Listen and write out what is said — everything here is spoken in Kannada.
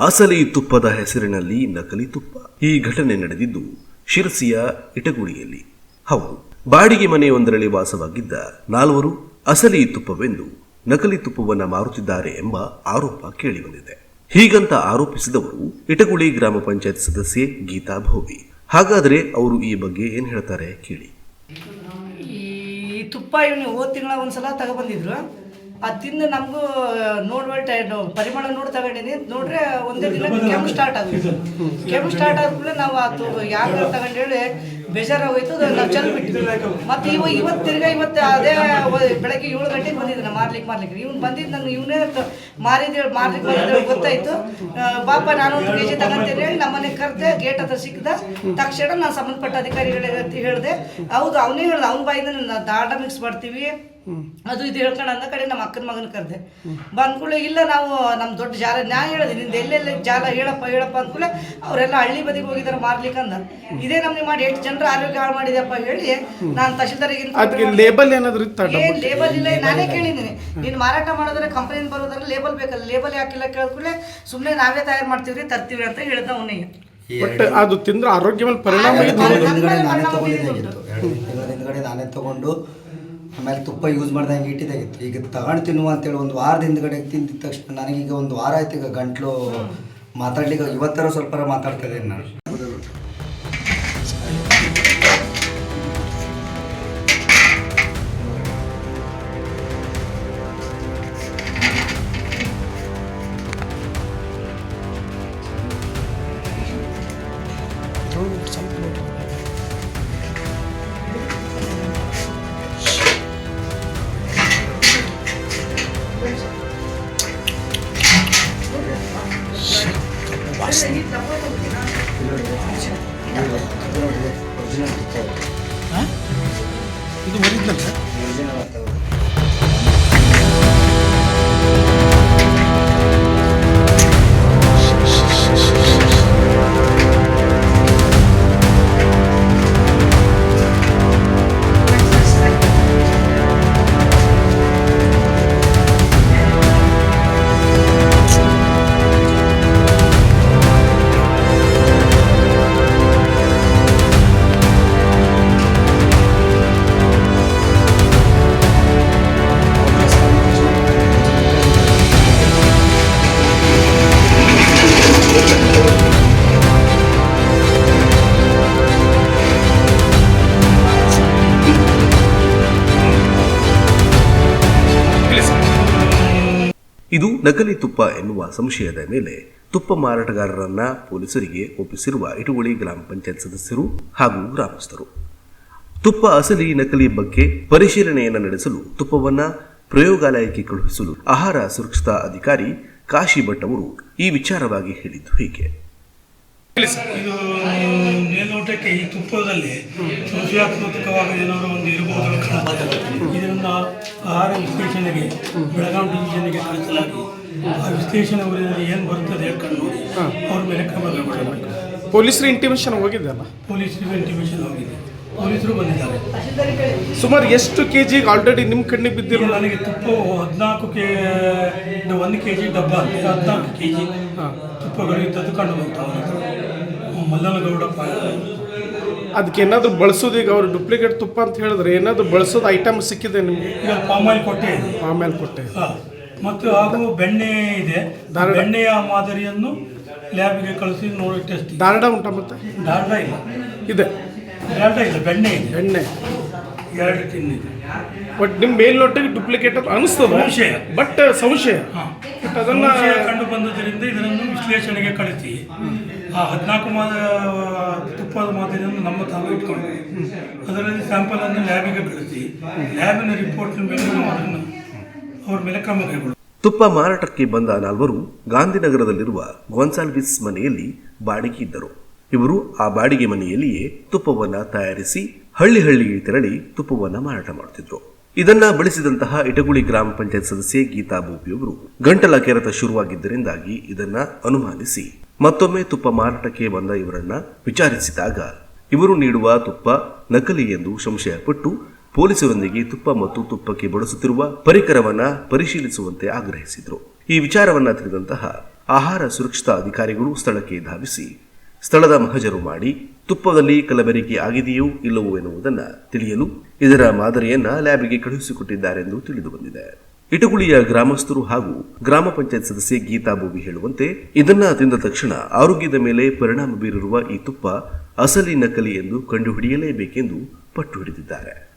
ಅಸಲಿ ತುಪ್ಪದ ಹೆಸರಿನಲ್ಲಿ ನಕಲಿ ತುಪ್ಪ. ಈ ಘಟನೆ ನಡೆದಿದ್ದು ಶಿರಸಿಯ ಇಟಗುಡಿಯಲ್ಲಿ. ಹೌದು, ಬಾಡಿಗೆ ಮನೆಯೊಂದರಲ್ಲಿ ವಾಸವಾಗಿದ್ದ ನಾಲ್ವರು ಅಸಲಿ ತುಪ್ಪವೆಂದು ನಕಲಿ ತುಪ್ಪವನ್ನ ಮಾರುತ್ತಿದ್ದಾರೆ ಎಂಬ ಆರೋಪ ಕೇಳಿಬಂದಿದೆ. ಹೀಗಂತ ಆರೋಪಿಸಿದವರು ಇಟಗುಳಿ ಗ್ರಾಮ ಪಂಚಾಯತ್ ಸದಸ್ಯೆ ಗೀತಾ ಭೋವಿ. ಹಾಗಾದರೆ ಅವರು ಈ ಬಗ್ಗೆ ಏನ್ ಹೇಳ್ತಾರೆ ಕೇಳಿ. ಈ ತುಪ್ಪ ಇವನು ಹೋದ ತಿಂಗಳ ಒಂದ್ಸಲ ತಗೊಬಂದಿದ್ರು. ಅದು ತಿಂದು ನಮಗೂ ನೋಡ್ಬಿಟ್ಟೆ ಪರಿಮಳ ನೋಡಿ ತಗೊಂಡಿನಿ. ನೋಡ್ರೆ ಒಂದೇ ದಿನ ಕೆಮ್ಮು ಸ್ಟಾರ್ಟ್ ಆಗುತ್ತೆ ಕೆಮ್ಮು ಸ್ಟಾರ್ಟ್ ಆದ್ಮೇಲೆ ನಾವು ಅದು ಯಾಕೆ ತಗೊಂಡು ಹೇಳಿ ಬೇಜಾರಾಗೋಯ್ತು ನಾವು ಚೆಲ್ ಬಿಟ್ಟಿದ್ವಿ. ಮತ್ತೆ ಇವ ಇವತ್ತು ತಿರ್ಗಾ ಇವತ್ತು ಅದೇ ಬೆಳಗ್ಗೆ ಏಳು ಗಂಟೆಗೆ ಬಂದಿದ್ದಾನೆ ಮಾರ್ಲಿಕ್ಕೆ ಮಾರ್ಲಿಕ್ಕೆ ಇವ್ನು ಬಂದಿದ್ದು ನಂಗೆ ಇವನೇ ಮಾರಿದ ಮಾರ್ಲಿಕ್ಕೆ ಬಂದಿದ್ದು ಗೊತ್ತಾಯ್ತು. ಪಾಪ ನಾನು ಒಂದು ಕೆ ಜಿ ತಗೊಂತೀನಿ ಹೇಳಿ ನಮ್ಮನೆ ಕರೆದೆ ಗೇಟ್ ಹತ್ರ ಸಿಕ್ಕದ. ತಕ್ಷಣ ನಾನು ಸಂಬಂಧಪಟ್ಟ ಅಧಿಕಾರಿಗಳಿಗೆ ಹೇಳಿದೆ ಹೌದು ಅವನೇ ಹೇಳ್ದೆ ಅವ್ನ ಬಾಯಿಂದ ನಾನು ದಾಟ ಮಿಕ್ಸ್ ಮಾಡ್ತೀವಿ. ಅದು ಇದು ಹೇಳ್ಕೊಂಡು ಅಂದ ಕಡೆ ನಮ್ಮ ಅಕ್ಕನ ಮಗನ ಕರೆದೆ. ಬಂದ್ಕೂಳೆ ಇಲ್ಲ ನಾವು ನಮ್ಮ ದೊಡ್ಡ ಜಾಲ ನಾ ಹೇಳಿದೆ ನಿಂದ ಎಲ್ಲೆಲ್ಲ ಜಾಲ ಹೇಳಪ್ಪ ಹೇಳಪ್ಪ ಅಂದ್ಕೂಳೆ ಅವರೆಲ್ಲ ಹಳ್ಳಿ ಬದಿಗೆ ಹೋಗಿದ್ದಾರೆ ಮಾರ್ಲಿಕ್ಕೆ ಅಂದ. ಇದೇ ನಮ್ಗೆ ಮಾಡಿ ಎಷ್ಟು ಜನರ ಆರೋಗ್ಯ ಹಾಳು ಮಾಡಿದೆಪ್ಪ ಹೇಳಿ ನಾನು ತಹಶೀಲ್ದಾರಿಗೆ ಅದಕ್ಕೆ ಲೇಬಲ್ ಏನಾದ್ರು ಇತ್ತ ಏನ್ ಲೇಬಲ್ ಇಲ್ಲ ನಾನೇ ಕೇಳಿದ್ದೀನಿ. ನೀನು ಮಾರಾಟ ಮಾಡೋದ್ರೆ ಕಂಪನಿಯಿಂದ ಬರೋದ್ರೆ ಲೇಬಲ್ ಬೇಕಲ್ಲ ಲೇಬಲ್ ಯಾಕಿಲ್ಲ ಕೇಳಿದ್ಕೂಳೆ ಸುಮ್ಮನೆ ನಾವೇ ತಯಾರು ಮಾಡ್ತೀವ್ರಿ ತರ್ತೀವಿ ಅಂತ ಹೇಳಿದ ಅವನಿಗೆ ಬಟ್ ಅದು ತಿಂದ್ರೆ ಆರೋಗ್ಯ ಮೇಲೆ ಪರಿಣಾಮ ನಾನೇ ತಗೊಂಡು ಆಮೇಲೆ ತುಪ್ಪ ಯೂಸ್ ಮಾಡ್ದಂಗೆ ಇಟ್ಟಿದ್ದಾಗಿತ್ತು ಈಗ ತಗೊಂಡು ತಿನ್ನುವ ಅಂತೇಳಿ ಒಂದು ವಾರದ ಹಿಂದ್ಗಡೆ ತಿಂದಿದ ತಕ್ಷಣ ನನಗೀಗ ಒಂದು ವಾರ ಆಯ್ತು ಈಗ ಗಂಟ್ಲು ಮಾತಾಡ್ಲಿಕ್ಕೆ ಇವತ್ತರ ಸ್ವಲ್ಪ ಮಾತಾಡ್ತಾ ಇದ್ದೀನಿ ನಾನು ಇದು ಒರಿಜಿನಲ್ ಯೋಜನೆ ಇದು ನಕಲಿ ತುಪ್ಪ ಎನ್ನುವ ಸಂಶಯದ ಮೇಲೆ ತುಪ್ಪ ಮಾರಾಟಗಾರರನ್ನ ಪೊಲೀಸರಿಗೆ ಒಪ್ಪಿಸಿರುವ ಇಟುಗುಳಿ ಗ್ರಾಮ ಪಂಚಾಯತ್ ಸದಸ್ಯರು ಹಾಗೂ ಗ್ರಾಮಸ್ಥರು. ತುಪ್ಪ ಅಸಲಿ ನಕಲಿ ಬಗ್ಗೆ ಪರಿಶೀಲನೆಯನ್ನು ನಡೆಸಲು ತುಪ್ಪವನ್ನ ಪ್ರಯೋಗಾಲಯಕ್ಕೆ ಕಳುಹಿಸಲು ಆಹಾರ ಸುರಕ್ಷತಾ ಅಧಿಕಾರಿ ಕಾಶಿ ಭಟ್ ಅವರು ಈ ವಿಚಾರವಾಗಿ ಹೇಳಿದ್ದು ಹೀಗೆ. ಇದು ಮೇಲ್ನೋಟಕ್ಕೆ ಈ ತುಪ್ಪದಲ್ಲಿ ಸೃಜಾತ್ಮಕವಾಗಿ ಏನಾದರೂ ಒಂದು ಇರಬಹುದು ಇದರಿಂದ ಆಹಾರ ವಿಶ್ಲೇಷಣೆಗೆ ಬೆಳಗಾವಿ ಡಿವಿಷನ್ಗೆ ಕಳಿಸಲಾಗಿ. ಆ ವಿಶ್ಲೇಷಣೆ ವರದಿಯಲ್ಲಿ ಏನು ಬರ್ತದೆ ಕಣ್ಣು ಅವ್ರ ಮೇಲೆ ಕ್ರಮ ಕೈಗೊಳ್ಳಬೇಕು. ಪೊಲೀಸರ ಇಂಟಿಮೇಷನ್ ಹೋಗಿದೆ ಅಲ್ಲ? ಪೊಲೀಸರಿಗೆ ಇಂಟಿಮೇಷನ್ ಹೋಗಿದೆ. ಪೊಲೀಸರು ಬಂದಿದ್ದಾರೆ. ಸುಮಾರು ಎಷ್ಟು ಕೆ ಜಿಗೆ ಆಲ್ರೆಡಿ ನಿಮ್ಮ ಕಣ್ಣಿಗೆ ಬಿದ್ದಿರು? ನನಗೆ ತುಪ್ಪ ಹದಿನಾಲ್ಕು ಕೆ ಒಂದು ಕೆ ಜಿ ಡಬ್ಬ ಹದಿನಾಲ್ಕು ಕೆ ಜಿ ತುಪ್ಪಗಳು ಇದ್ದದ್ದು ಕಂಡು ಬಂತು ಮಲ್ಲನಗೌಡಪ್ಪ ಅದಕ್ಕೆ ಏನಾದ್ರು ಬಳಸೋದು ಈಗ ಅವ್ರು ಡುಪ್ಲಿಕೇಟ್ ತುಪ್ಪ ಅಂತ ಹೇಳಿದ್ರೆ ಏನಾದ್ರು ಬಳಸೋದು ಐಟಮ್ ಸಿಕ್ಕಿದೆ ನಿಮಗೆ? ಈಗ ಪಾಮಾಯಿಲ್ ಕೊಟ್ಟೆ ಪಾಮ್ ಆಮೇಲೆ ಕೊಟ್ಟೆ. ಮತ್ತು ಹಾಗೂ ಬೆಣ್ಣೆ ಇದೆ. ಬೆಣ್ಣೆಯ ಮಾದರಿಯನ್ನು ಲ್ಯಾಬ್ಗೆ ಕಳಿಸಿ ನೋಡಿ ಟೆಸ್ಟ್ ದಾರಡ ಉಂಟ ಮತ್ತೆ? ಡಾಲ್ಡ ಇಲ್ಲ. ಇದೆ. ಇಲ್ಲ ಬೆಣ್ಣೆ ಇದೆ. ಬೆಣ್ಣೆ. ಎರಡು ಟಿನ್ ಇದೆ ಬಟ್ ನಿಮ್ಮ ಮೇಲ್ನೋಟಿಗೆ ಡುಪ್ಲಿಕೇಟ್ ಅಂತ ಅನಿಸ್ತದೆ? ಸಂಶಯ. ಬಟ್ ಸಂಶಯ. ಬಟ್ ಅದನ್ನು ಕಂಡು ಬಂದುದರಿಂದ ಇದನ್ನು ವಿಶ್ಲೇಷಣೆಗೆ ಕಳಿಸಿ. ಆ ಹದಿನಾಲ್ಕು ಮಾದ ತುಪ್ಪದ ಮಾದರಿಯನ್ನು ನಮ್ಮ ತಾವು ಇಟ್ಕೊಂಡು ಅದರಲ್ಲಿ ಸ್ಯಾಂಪಲ್ ಅನ್ನು ಲ್ಯಾಬಿಗೆ ಕಳಿಸಿ ಲ್ಯಾಬಿನ ರಿಪೋರ್ಟ್ ಅದನ್ನು ಅವ್ರ ಮೇಲೆ ಕ್ರಮ ಕೈಗೊಳ್ಳುವ. ತುಪ್ಪ ಮಾರಾಟಕ್ಕೆ ಬಂದ ನಾಲ್ವರು ಗಾಂಧಿನಗರದಲ್ಲಿರುವ ಗೊಂಸಾಲ್ವಿಸ್ ಮನೆಯಲ್ಲಿ ಬಾಡಿಗೆ ಇದ್ದರು. ಇವರು ಆ ಬಾಡಿಗೆ ಮನೆಯಲ್ಲಿಯೇ ತುಪ್ಪವನ್ನು ತಯಾರಿಸಿ ಹಳ್ಳಿ ಹಳ್ಳಿಗೆ ತೆರಳಿ ತುಪ್ಪವನ್ನು ಮಾರಾಟ ಮಾಡುತ್ತಿದ್ದರು ಇದನ್ನ ಬಳಸಿದಂತಹ ಇಟಗುಳಿ ಗ್ರಾಮ ಪಂಚಾಯತ್ ಸದಸ್ಯೆ ಗೀತಾ ಬೋಪಿಯವರು ಗಂಟಲ ಕೆರೆತ ಶುರುವಾಗಿದ್ದರಿಂದಾಗಿ ಇದನ್ನ ಅನುಮಾನಿಸಿ ಮತ್ತೊಮ್ಮೆ ತುಪ್ಪ ಮಾರಾಟಕ್ಕೆ ಬಂದ ಇವರನ್ನ ವಿಚಾರಿಸಿದಾಗ, ಇವರು ನೀಡುವ ತುಪ್ಪ ನಕಲಿ ಎಂದು ಸಂಶಯಪಟ್ಟು ಪೊಲೀಸರೊಂದಿಗೆ ತುಪ್ಪ ಮತ್ತು ತುಪ್ಪಕ್ಕೆ ಬಳಸುತ್ತಿರುವ ಪರಿಕರವನ್ನ ಪರಿಶೀಲಿಸುವಂತೆ ಆಗ್ರಹಿಸಿದರು. ಈ ವಿಚಾರವನ್ನ ತಿಳಿದಂತಹ ಆಹಾರ ಸುರಕ್ಷತಾ ಅಧಿಕಾರಿಗಳು ಸ್ಥಳಕ್ಕೆ ಧಾವಿಸಿ, ಸ್ಥಳದ ಮಹಜರು ಮಾಡಿ ತುಪ್ಪದಲ್ಲಿ ಕಲಬೆರಕೆ ಆಗಿದೆಯೋ ಇಲ್ಲವೋ ಎನ್ನುವುದನ್ನು ತಿಳಿಯಲು ಇದರ ಮಾದರಿಯನ್ನ ಲ್ಯಾಬ್ಗೆ ಕಳುಹಿಸಿಕೊಟ್ಟಿದ್ದಾರೆಂದು ತಿಳಿದು ಬಂದಿದೆ. ಇಟಗುಳಿಯ ಗ್ರಾಮಸ್ಥರು ಹಾಗೂ ಗ್ರಾಮ ಪಂಚಾಯತ್ ಸದಸ್ಯೆ ಗೀತಾ ಬೋವಿ ಹೇಳುವಂತೆ, ಇದನ್ನ ತಿಂದ ತಕ್ಷಣ ಆರೋಗ್ಯದ ಮೇಲೆ ಪರಿಣಾಮ ಬೀರಿರುವ ಈ ತುಪ್ಪ ಅಸಲಿ ನಕಲಿ ಎಂದು ಕಂಡುಹಿಡಿಯಲೇಬೇಕೆಂದು ಪಟ್ಟು ಹಿಡಿದಿದ್ದಾರೆ.